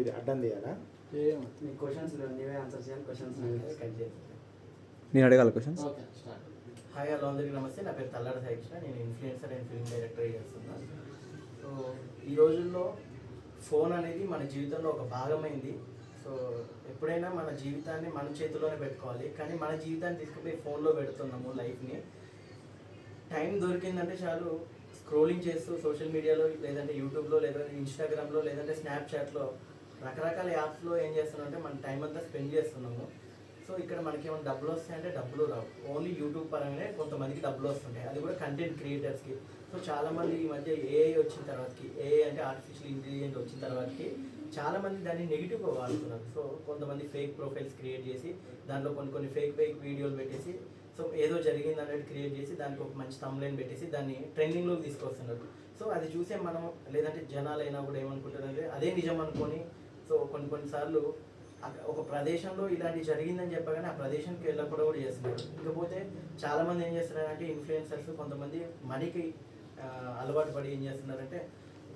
ఇది అడ్డం తీయాలా ఏమో. మీ క్వశ్చన్స్ నీవే ఆన్సర్ చేయాలి క్వశ్చన్స్ కట్ చేయాలి నేను అడగాల questions okay start hi hello అందరికీ నమస్తే. నా పేరు తల్లాడ సాయికృష్ణ నేను ఇన్ఫ్లుయెన్సర్ అండ్ ఫిల్మ్ డైరెక్టర్ చేస్తున్నాను సో ఈ రోజుల్లో ఫోన్ అనేది మన జీవితంలో ఒక భాగమైంది. సో ఎప్పుడైనా మన జీవితాన్ని మన చేతిలోనే పెట్టుకోవాలి. కానీ మన జీవితాన్ని తీసుకుపోయి ఫోన్లో పెడుతున్నాము లైఫ్ని టైం దొరికిందంటే చాలు స్క్రోలింగ్ చేస్తూ సోషల్ మీడియాలో లేదంటే యూట్యూబ్లో లేదంటే ఇన్స్టాగ్రామ్లో లేదంటే స్నాప్చాట్లో రకరకాల యాప్స్లో ఏం చేస్తున్నామంటే మన టైం అంతా స్పెండ్ చేస్తున్నాము. సో ఇక్కడ మనకి ఏమైనా డబ్బులు వస్తాయంటే డబ్బులు రావు. ఓన్లీ యూట్యూబ్ పరంగానే కొంతమందికి డబ్బులు వస్తుంటాయి. అది కూడా కంటెంట్ క్రియేటర్స్కి సో చాలామంది ఈ మధ్య ఏఐ వచ్చిన తర్వాతకి ఏఐ అంటే ఆర్టిఫిషియల్ ఇంటెలిజెన్స్ వచ్చిన తర్వాతకి చాలామంది దాన్ని నెగిటివ్గా వాడుతున్నారు. సో కొంతమంది ఫేక్ ప్రొఫైల్స్ క్రియేట్ చేసి దాంట్లో కొన్ని కొన్ని ఫేక్ ఫేక్ వీడియోలు పెట్టేసి సో ఏదో జరిగింది అనేది క్రియేట్ చేసి దానికి ఒక మంచి తమ్లైన్ పెట్టేసి దాన్ని ట్రెండింగ్లోకి తీసుకొస్తున్నారు. సో అది చూసే మనం లేదంటే జనాలైనా కూడా ఏమనుకుంటారంటే అదే నిజం అనుకొని సో కొన్ని కొన్నిసార్లు ఒక ప్రదేశంలో ఇలాంటి జరిగిందని చెప్పగానే ఆ ప్రదేశానికి వెళ్ళకుండా కూడా చేస్తున్నారు. ఇకపోతే చాలా మంది ఏం చేస్తున్నారంటే ఇన్ఫ్లుయెన్సర్స్ కొంతమంది మనీకి అలవాటు పడి ఏం చేస్తున్నారంటే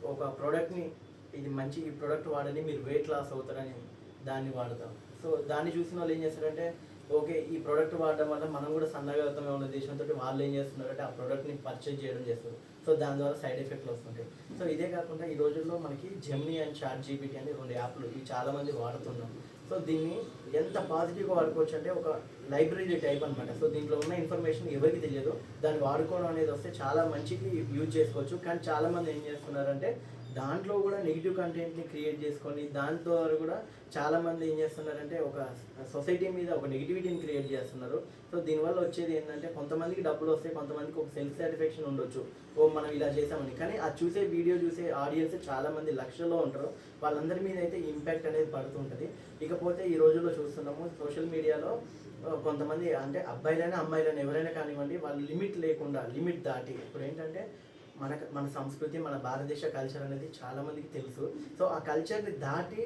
ఒక ప్రోడక్ట్ని ఇది మంచి ఈ ప్రోడక్ట్ వాడని మీరు వెయిట్ లాస్ అవుతారని దాన్ని వాడతాం సో దాన్ని చూసిన వాళ్ళు ఏం చేస్తారంటే ఓకే ఈ ప్రోడక్ట్ వాడడం వల్ల మనం కూడా సన్నగా అవుతామే ఉన్న ఉద్దేశంతో వాళ్ళు ఏం చేస్తున్నారంటే ఆ ప్రోడక్ట్ని పర్చేజ్ చేయడం చేస్తారు సో దాని ద్వారా సైడ్ ఎఫెక్ట్లు వస్తుంటాయి. సో ఇదే కాకుండా ఈ రోజుల్లో మనకి జెమ్నీ అండ్ చాట్ జీపీటీ అని రెండు యాప్లు ఇవి చాలామంది వాడుతున్నాం. సో దీన్ని ఎంత పాజిటివ్గా వాడుకోవచ్చు అంటే ఒక లైబ్రరీ టైప్ అనమాట సో దీంట్లో ఉన్న ఇన్ఫర్మేషన్ ఎవరికి తెలియదు. దాన్ని వాడుకోవడం అనేది వస్తే చాలా మంచికి యూజ్ చేసుకోవచ్చు. కానీ చాలామంది ఏం చేస్తున్నారంటే దాంట్లో కూడా నెగిటివ్ కంటెంట్ని క్రియేట్ చేసుకొని దాని ద్వారా కూడా చాలామంది ఏం చేస్తున్నారంటే ఒక సొసైటీ మీద ఒక నెగిటివిటీని క్రియేట్ చేస్తున్నారు. సో దీనివల్ల వచ్చేది ఏంటంటే కొంతమందికి డబ్బులు వస్తాయి కొంతమందికి ఒక సెల్ఫ్ సాటిస్ఫాక్షన్ ఉండొచ్చు. ఓ మనం ఇలా చేసామని. కానీ ఆ చూసే వీడియో చూసే ఆడియన్స్ చాలామంది లక్షల్లో ఉంటారు. వాళ్ళందరి మీద అయితే ఇంపాక్ట్ అనేది పడుతుంటుంది ఇకపోతే ఈ రోజుల్లో చూస్తున్నాము సోషల్ మీడియాలో కొంతమంది అంటే అబ్బాయిలైనా అమ్మాయిలైనా ఎవరైనా కానివ్వండి వాళ్ళు లిమిట్ లేకుండా లిమిట్ దాటి ఇప్పుడు ఏంటంటే మన మన సంస్కృతి మన భారతదేశ కల్చర్ అనేది చాలామందికి తెలుసు. సో ఆ కల్చర్ని దాటి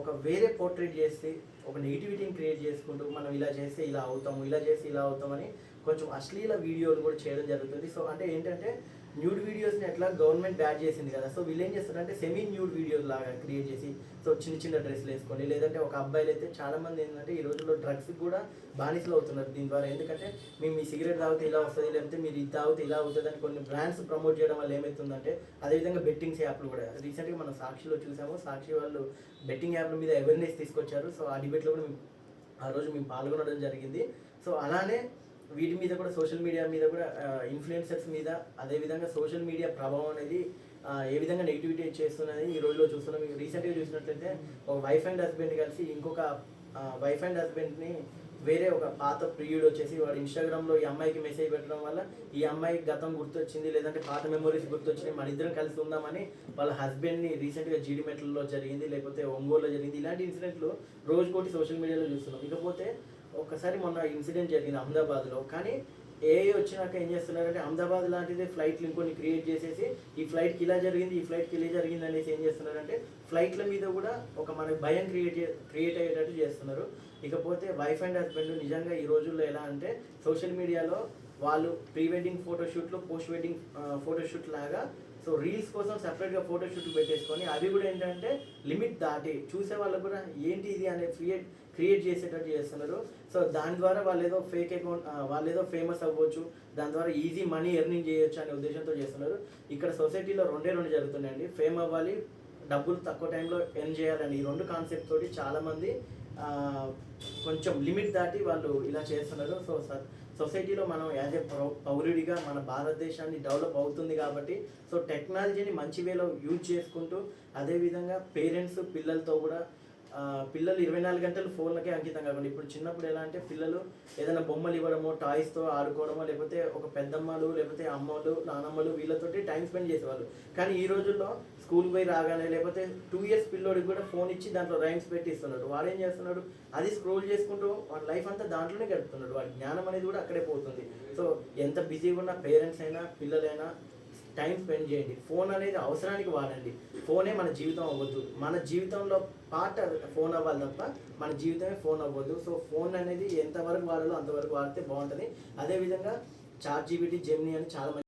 ఒక వేరే పోర్ట్రేట్ చేసి ఒక నెగిటివిటీని క్రియేట్ చేసుకుంటూ మనం ఇలా చేస్తే ఇలా అవుతాము ఇలా చేస్తే ఇలా అవుతామని కొంచెం అశ్లీల వీడియోలు కూడా చేయడం జరుగుతుంది. సో అంటే ఏంటంటే న్యూడ్ వీడియోస్ని ఎట్లా గవర్నమెంట్ బ్యాడ్ చేసింది కదా. సో వీళ్ళు ఏం చేస్తారంటే సెమీ న్యూడ్ వీడియోస్ లాగా క్రియేట్ చేసి సో చిన్న చిన్న డ్రెస్లు వేసుకొని లేదంటే ఒక అబ్బాయిలు అయితే చాలామంది ఏంటంటే ఈ రోజుల్లో డ్రగ్స్ కూడా బానిసలు అవుతున్నారు దీని ద్వారా. ఎందుకంటే మేము మీ సిగరెట్ తాగితే ఇలా వస్తుంది లేకపోతే మీరు ఇది తాగితే ఇలా అవుతుంది అని కొన్ని బ్రాండ్స్ ప్రమోట్ చేయడం వల్ల ఏమవుతుందంటే అదేవిధంగా బెట్టింగ్స్ యాప్లు కూడా. రీసెంట్గా మనం సాక్షిలో చూసాము. సాక్షి వాళ్ళు బెట్టింగ్ యాప్ల మీద అవేర్నెస్ తీసుకొచ్చారు. సో ఆ డిబేట్లో కూడా మేము ఆ రోజు మేము పాల్గొనడం జరిగింది. సో అలానే వీటి మీద కూడా సోషల్ మీడియా మీద కూడా ఇన్ఫ్లుయెన్సర్స్ మీద అదేవిధంగా సోషల్ మీడియా ప్రభావం అనేది ఏ విధంగా నెగిటివిటీ చేస్తున్నది ఈ రోజులో చూస్తున్నాం. మీకు రీసెంట్గా చూసినట్లయితే ఒక వైఫ్ అండ్ హస్బెండ్ కలిసి ఇంకొక వైఫ్ అండ్ హస్బెండ్ని వేరే ఒక పాత ప్రియుడు వచ్చేసి వాడు ఇన్స్టాగ్రామ్లో ఈ అమ్మాయికి మెసేజ్ పెట్టడం వల్ల ఈ అమ్మాయికి గతం గుర్తొచ్చింది లేదంటే పాత మెమరీస్ గుర్తొచ్చినాయి మన ఇద్దరం కలిసి ఉందామని వాళ్ళ హస్బెండ్ని రీసెంట్గా జీడిమెట్లలో జరిగింది లేకపోతే ఒంగోలులో జరిగింది. ఇలాంటి ఇన్సిడెంట్లు రోజుకోటి సోషల్ మీడియాలో చూస్తున్నాం. ఇకపోతే ఒకసారి మొన్న ఇన్సిడెంట్ జరిగింది అహ్మదాబాద్లో. కానీ ఏఐ వచ్చినాక ఏం చేస్తున్నారంటే అహ్మదాబాద్ లాంటిది ఫ్లైట్లు ఇంకొన్ని క్రియేట్ చేసేసి ఈ ఫ్లైట్కి ఇలా జరిగింది ఈ ఫ్లైట్కి ఇలా జరిగింది అనేసి ఏం చేస్తున్నారంటే ఫ్లైట్ల మీద కూడా ఒక మనకి భయం క్రియేట్ క్రియేట్ అయ్యేటట్టు చేస్తున్నారు. ఇకపోతే వైఫ్ అండ్ హస్బెండ్ నిజంగా ఈ రోజుల్లో ఎలా అంటే సోషల్ మీడియాలో వాళ్ళు ప్రీ వెడ్డింగ్ ఫోటోషూట్లు పోస్ట్ వెడ్డింగ్ ఫోటోషూట్ లాగా సో రీల్స్ కోసం సపరేట్గా ఫోటోషూట్లు పెట్టేసుకొని అవి కూడా ఏంటంటే లిమిట్ దాటి చూసే వాళ్ళకు కూడా ఏంటి ఇది అనే క్రియేట్ క్రియేట్ చేసేటట్టు చేస్తున్నారు. సో దాని ద్వారా వాళ్ళు ఏదో ఫేక్ అకౌంట్ వాళ్ళు ఏదో ఫేమస్ అవ్వచ్చు దాని ద్వారా ఈజీ మనీ ఎర్నింగ్ చేయొచ్చు అనే ఉద్దేశంతో చేస్తున్నారు. ఇక్కడ సొసైటీలో రెండే రెండు జరుగుతున్నాయండి. ఫేమ్ అవ్వాలి డబ్బులు తక్కువ టైంలో ఎర్న్ చేయాలని ఈ రెండు కాన్సెప్ట్ తోటి చాలామంది కొంచెం లిమిట్ దాటి వాళ్ళు ఇలా చేస్తున్నారు. సో సార్ సొసైటీలో మనం యాజ్ ఏ పౌరుడిగా మన భారతదేశాన్ని డెవలప్ అవుతుంది కాబట్టి సో టెక్నాలజీని మంచి వేలో యూజ్ చేసుకుంటూ అదేవిధంగా పేరెంట్స్ పిల్లలతో కూడా పిల్లలు ఇరవై నాలుగు గంటలు ఫోన్లకే అంకితం కాకుండా ఇప్పుడు చిన్నప్పుడు ఎలా అంటే పిల్లలు ఏదైనా బొమ్మలు ఇవ్వడమో టాయ్స్తో ఆడుకోవడమో లేకపోతే ఒక పెద్దమ్మలు లేకపోతే అమ్మలు నానమ్మలు వీళ్ళతోటి టైం స్పెండ్ చేసేవాళ్ళు. కానీ ఈ రోజుల్లో స్కూల్ పోయి రాగానే లేకపోతే టూ ఇయర్స్ పిల్లోడికి కూడా ఫోన్ ఇచ్చి దాంట్లో రైమ్స్ పెట్టి ఇస్తున్నాడు వాడు ఏం చేస్తున్నాడు? అది స్క్రోల్ చేసుకుంటూ వాడి లైఫ్ అంతా దాంట్లోనే గడుపుతున్నాడు. వాడి జ్ఞానం అనేది కూడా అక్కడే పోతుంది. సో ఎంత బిజీగా ఉన్న పేరెంట్స్ అయినా పిల్లలైనా టైం స్పెండ్ చేయండి. ఫోన్ అనేది అవసరానికి వాడండి. ఫోనే మన జీవితం అవ్వద్దు. మన జీవితంలో పార్ట్ ఫోన్ అవ్వాలి తప్ప మన జీవితమే ఫోన్ అవ్వద్దు. సో ఫోన్ అనేది ఎంతవరకు వాడాలో అంతవరకు వాడితే బాగుంటుంది. అదేవిధంగా చార్ట్ జీబీటీ జెమినీ అని చాలా మంది